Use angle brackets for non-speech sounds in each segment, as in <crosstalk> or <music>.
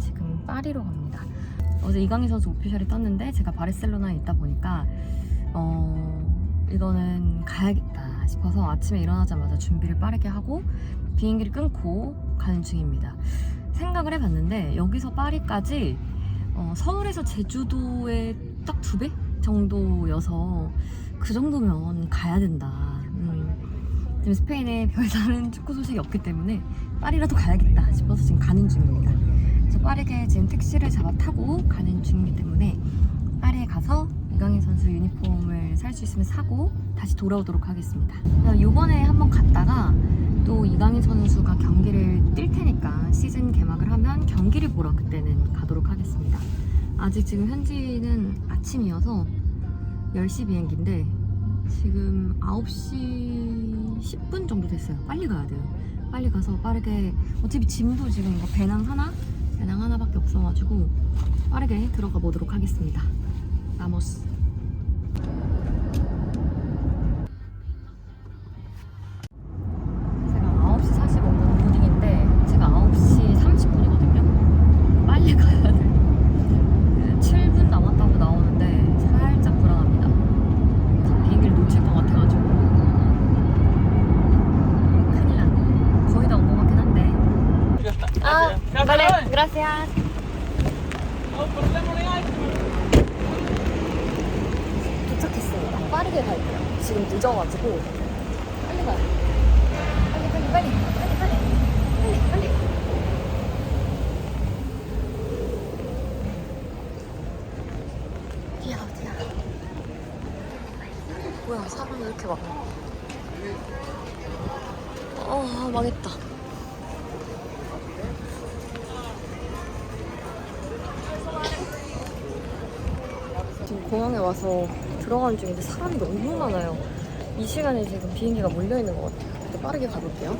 지금 파리로 갑니다. 어제 이강인 선수 오피셜이 떴는데 제가 바르셀로나에 있다 보니까 어 이거는 가야겠다 싶어서 아침에 일어나자마자 준비를 빠르게 하고 비행기를 끊고 가는 중입니다. 생각을 해봤는데 여기서 파리까지 어, 서울에서 제주도의 딱 두 배 정도여서 그 정도면 가야 된다. 음. 지금 스페인에 별다른 축구 소식이 없기 때문에 파리라도 가야겠다 싶어서 지금 가는 중입니다. 그래서 빠르게 지금 택시를 잡아 타고 가는 중이기 때문에 파리에 가서 이강인 선수 유니폼을 살 수 있으면 사고 다시 돌아오도록 하겠습니다. 이번에 한번 갔다가 또 이강인 선수가 경기를 뛸 테니까 시즌 개막을 하면 경기를 보러 그때는 가도록 하겠습니다. 아직 지금 현지는 아침이어서 10시 비행기인데 지금 9시 10분 정도 됐어요. 빨리 가야 돼요. 빨리 가서 빠르게 어차피 짐도 지금 이거 배낭 하나? 배낭 하나밖에 없어가지고 빠르게 들어가 보도록 하겠습니다. 나머스. Gracias. 어 망했다. 공항에 와서 들어가는 중인데 사람이 너무 많아요. 이 시간에 지금 비행기가 몰려 있는 것 같아요. 빠르게 가볼게요.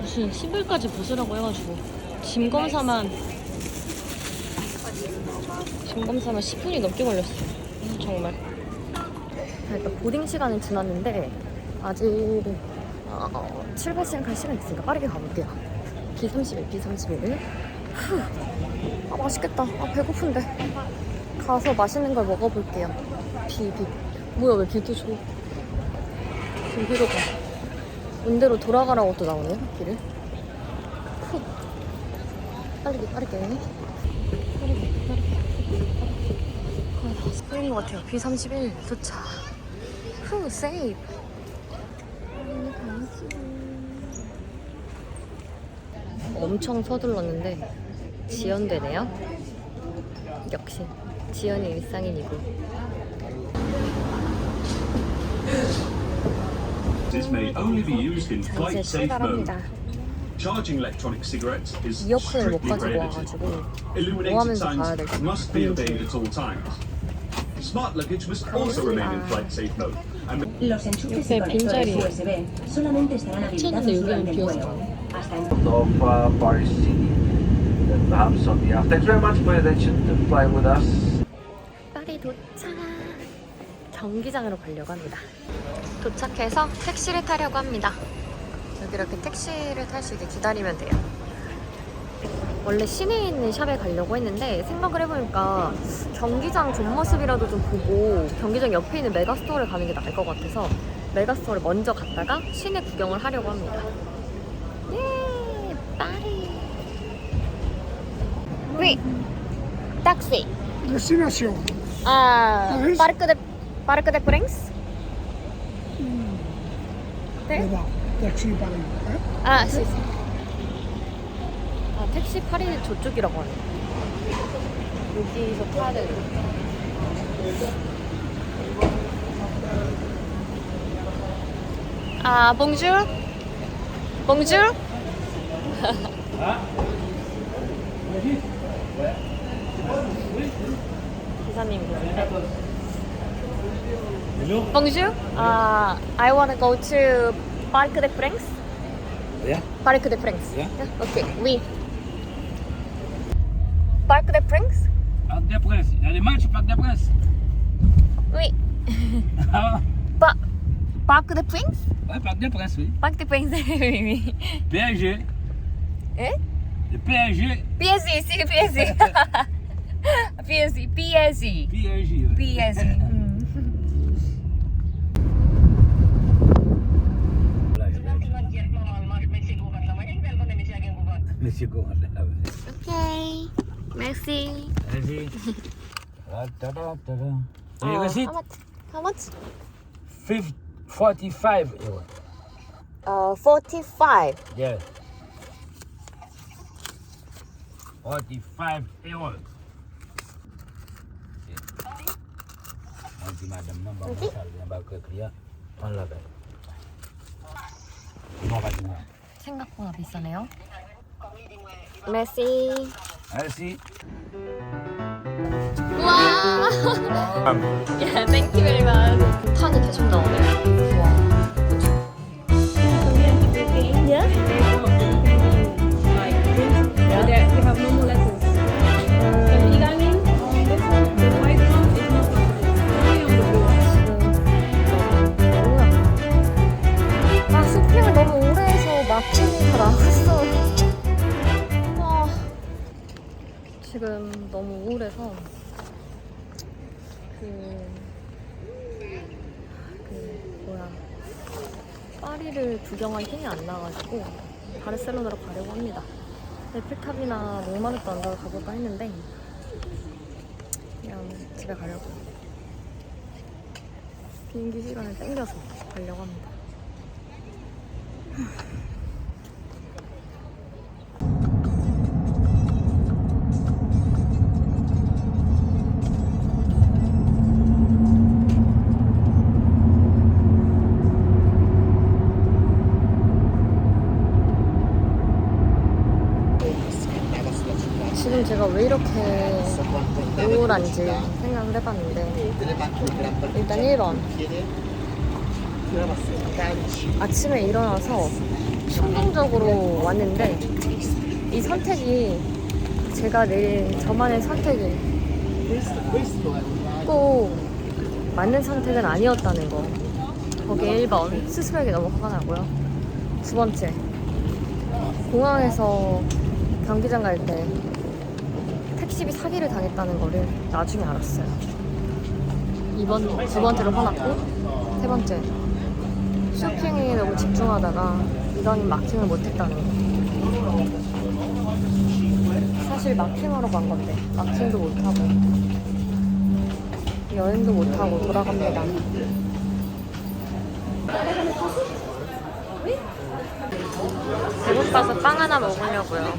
무슨 신발까지 벗으라고 해가지고 짐 검사만 짐 검사만 10분이 넘게 걸렸어요. 정말. 일단 보딩 시간은 지났는데 아직 어, 출발 시간 갈 시간 있으니까 빠르게 가볼게요. B31, B31. 후. 아 맛있겠다. 아 배고픈데. 가서 맛있는 걸 먹어볼게요. 비, 비. 뭐야, 왜 비도 줘? 여기로 가. 원대로 돌아가라고 또 나오네요, 길을. 후. 빠르게, 빠르게. 빠르게, 빠르게. 거의 다 스페인 것 같아요. B31 도착. 후, 세이브. 엄청 서둘렀는데 지연되네요. 역시 지연이 일상인이고. This may only be used in 자 이제 flight safe mode. 출발합니다. Charging electronic cigarettes is 이어폰을 못 strictly 가지고 prohibited. 와가지고 뭐 하면서 가야 signs 될지 must be obeyed at all times. Smart luggage must also remain in flight safe mode. And Los enchufes Este y conectores 빈자리. USB solamente estarán habilitados 여기는 durante el 비어서 vuelo. Hasta entonces. The aft. Thanks very much for your attention to fly with us. 파리 도착. 경기장으로 가려고 합니다. 도착해서 택시를 타려고 합니다. 여기 이렇게 택시를 탈 수 있게 기다리면 돼요. 원래 시내에 있는 샵에 가려고 했는데 생각을 해보니까 경기장 본 모습이라도 좀 보고 경기장 옆에 있는 메가스토어를 가는 게 나을 것 같아서 메가스토어를 먼저 갔다가 시내 구경을 하려고 합니다. 예, 파리. Oui, taxi. Destinación. Ah, Ah, es- Parque de Parque de Prince. 네? Taxi para ir. ¿eh? 아, 시. 아, 택시 파리 저쪽이라고 하네. 여기서 타야 되는. 아, 봉줄. 봉줄. 기사님 계신데. Bonjour. Uh, I want to go to Parc des Princes. Yeah. Parc des Princes. Yeah. Ok, oui. Parc des Princes? Parc des Princes. Il y a des matchs au Parc des Princes. Oui. <laughs> Ah, Pa Parc des Princes? ouais, Parc des Princes, oui. <laughs> Parc des Princes, oui, oui. PSG. Eh? PSG. PSG, si <laughs> PSG. PSG, PSG. PSG. Ouais. PSG. Monsieur <laughs> Gouard. Ok. Merci. Merci. Ta-da, ta-da. How much? 45 euro. Uh, 45. Yeah. 45 euro. Nanti madam nak bawa pasal yang bawa ke l'a fait. Non, pas du tout. 생각보다 비싸네요. merci. Merci. 와. 야, 땡큐 베리 만. 판이 계속 나오네. 와. 지금 너무 우울해서 그, 그 뭐야 파리를 구경할 힘이 안 나가지고 바르셀로나로 가려고 합니다. 에펠탑이나 몽마르트 언덕을 가볼까 했는데 그냥 집에 가려고 비행기 시간을 땡겨서 가려고 합니다. 우울한지 생각을 해봤는데 일단 1번. 아침에 일어나서 충동적으로 왔는데 이 선택이 제가 내린 저만의 선택이 꼭 맞는 선택은 아니었다는 거. 거기에 1번. 스스로에게 너무 화가 나고요. 두 번째. 공항에서 경기장 갈 때 택시비 사기를 당했다는 거를 나중에 알았어요. 이번 두 번째로 화났고 세 번째 쇼핑에 너무 집중하다가 이건 마킹을 못했다는 거. 사실 마킹하러 간 건데 마킹도 못하고 여행도 못하고 돌아갑니다. 배고파서 빵 하나 먹으려고요.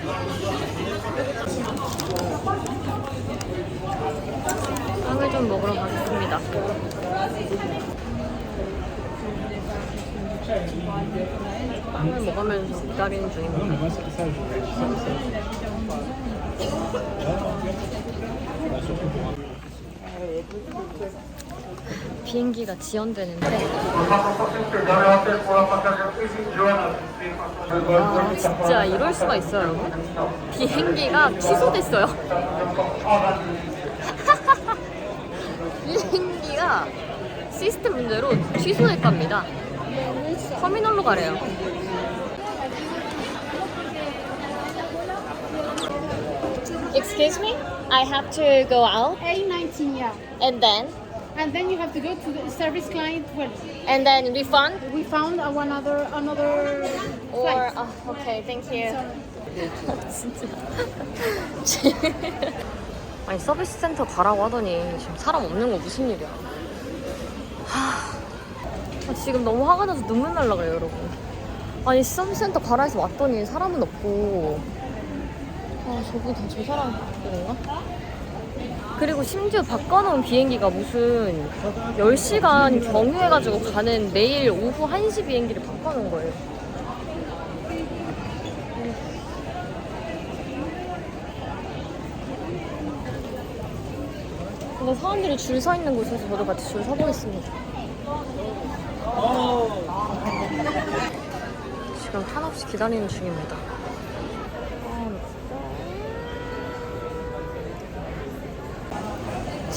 빵을 좀 먹으러 가겠습니다. 빵을 먹으면서 기다리는 중입니다. 비행기가 지연되는데. 아 진짜 이럴 수가 있어요 여러분? 비행기가 취소됐어요. <laughs> 비행기가 시스템 문제로 취소됐답니다. 터미널로 가래요. Excuse me? I have to go out. A19, yeah. and then And then you have to go to the service client where and then refund we found a one other another or flight. uh, okay thank you 진짜 아니 서비스 센터 가라고 하더니 지금 사람 없는 거 무슨 일이야 하... 아, 지금 너무 화가 나서 눈물 날라 그래요 여러분 아니 서비스 센터 가라 해서 왔더니 사람은 없고 아 저분 다저 사람 그런가? 그리고 심지어 바꿔놓은 비행기가 무슨 10시간 경유해가지고 가는 내일 오후 1시 비행기를 바꿔놓은 거예요 근데 사람들이 줄 서 있는 곳에서 저도 같이 줄 서보겠습니다. 지금 한없이 기다리는 중입니다.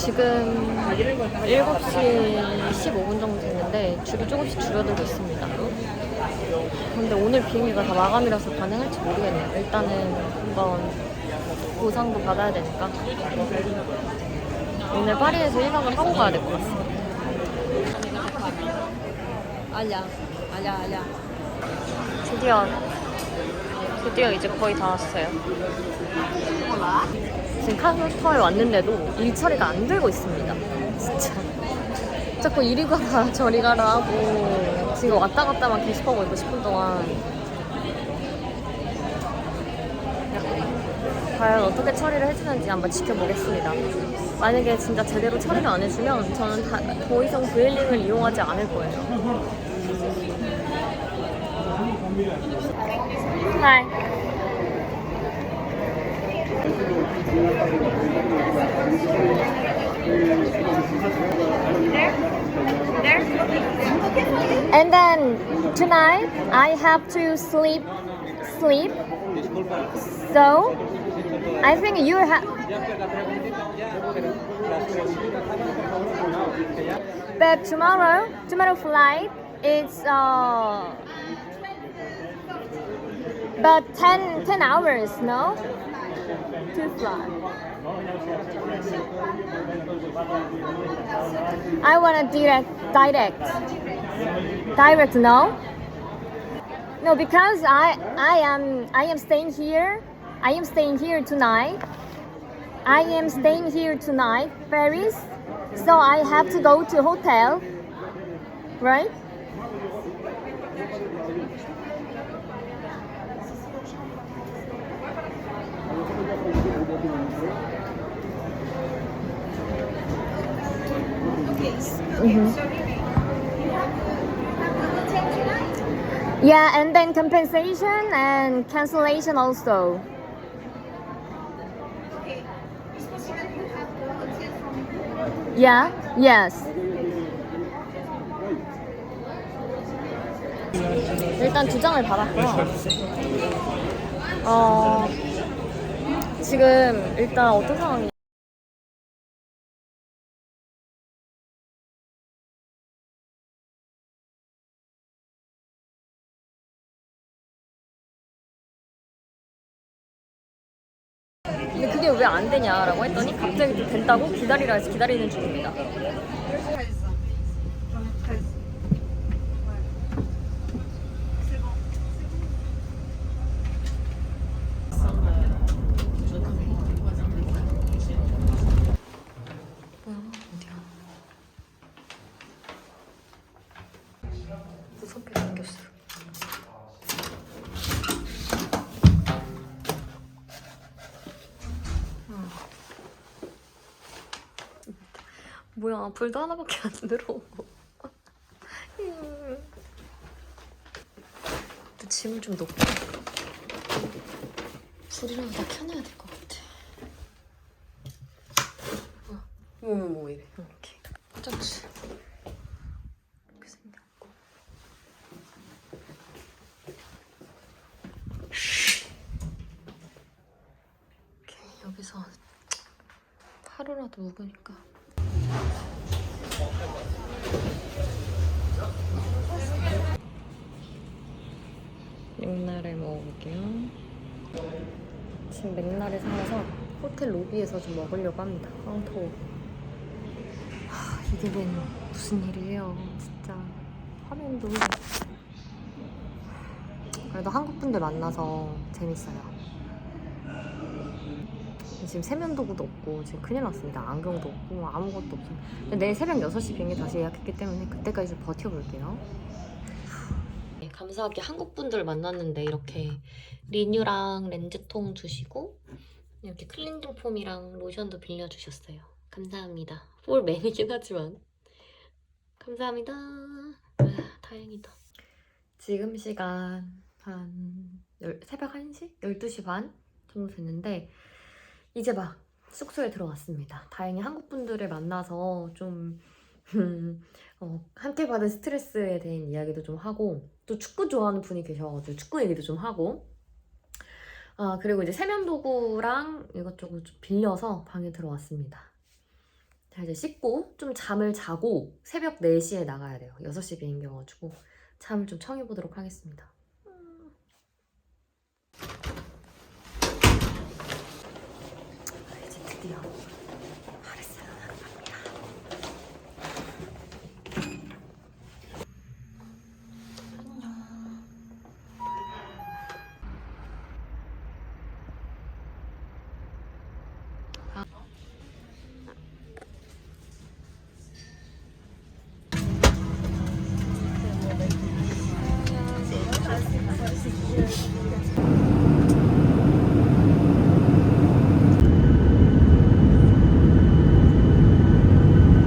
지금 7시 15분 정도 됐는데 줄이 조금씩 줄어들고 있습니다. 근데 오늘 비행기가 다 마감이라서 가능할지 모르겠네요. 일단은 한번 보상도 받아야 되니까. 오늘 파리에서 1박을 하고 가야 될 것 같습니다. 알야, 알야, 알야. 드디어, 드디어 이제 거의 다 왔어요. 지금 카운터에 왔는데도 일 처리가 안 되고 있습니다. 진짜. 자꾸 이리 가라 저리 가라 하고 지금 왔다 갔다만 계속하고 있고 10분 동안 과연 어떻게 처리를 해주는지 한번 지켜보겠습니다. 만약에 진짜 제대로 처리를 안 해주면 저는 다, 더 이상 브이링을 이용하지 않을 거예요. 하이. And then tonight I have to sleep sleep. So I think you have But tomorrow tomorrow flight it's uh but 10, 10 hours, no? To fly. I want to direct, direct, direct. No, no, because I, I am, I am staying here. I am staying here tonight. I am staying here tonight, Paris. So I have to go to hotel, right? Yeah, and then compensation and cancellation also. Yeah, yes. 일단 두 장을 받았고요. 어, 지금 일단 어떤 상황이 근데 그게 왜 안 되냐라고 했더니 갑자기 또 된다고 기다리라 해서 기다리는 중입니다. 뭐야 어디야? 무섭게 생겼어. 뭐야 불도 하나밖에 안 들어오고. 또 짐을 좀 놓고. 불이라도 다 켜놔야 될 것 같아. 뭐뭐 뭐 이래? 이렇게 짜치 이렇게 생겼고 이렇게 여기서 하루라도 묵으니까 맥날을 먹어볼게요. 지금 맥날을 사와서 호텔 로비에서 좀 먹으려고 합니다. 아, 더워. 하, 이게 웬 무슨 일이에요. 진짜. 화면도. 그래도 한국 분들 만나서 재밌어요. 지금 세면도구도 없고 지금 큰일 났습니다. 안경도 없고 뭐 아무것도 없어요. 내일 새벽 6시 비행기 다시 예약했기 때문에 그때까지 좀 버텨볼게요. 네, 감사하게 한국 분들 만났는데 이렇게 리뉴랑 렌즈통 주시고 이렇게 클렌징 폼이랑 로션도 빌려주셨어요. 감사합니다. 볼 매이긴 하지만 감사합니다. 아, 다행이다. 지금 시간 한 열- 새벽 1시? 12시 반 정도 됐는데 이제 막 숙소에 들어왔습니다. 다행히 한국 분들을 만나서 좀 어, 함께 받은 스트레스에 대한 이야기도 좀 하고 또 축구 좋아하는 분이 계셔가지고 축구 얘기도 좀 하고 아 그리고 이제 세면 도구랑 이것저것 좀 빌려서 방에 들어왔습니다. 자 이제 씻고 좀 잠을 자고 새벽 4시에 나가야 돼요. 6시 비행기여가지고 잠을 좀 청해보도록 하겠습니다. 아, 이제 드디어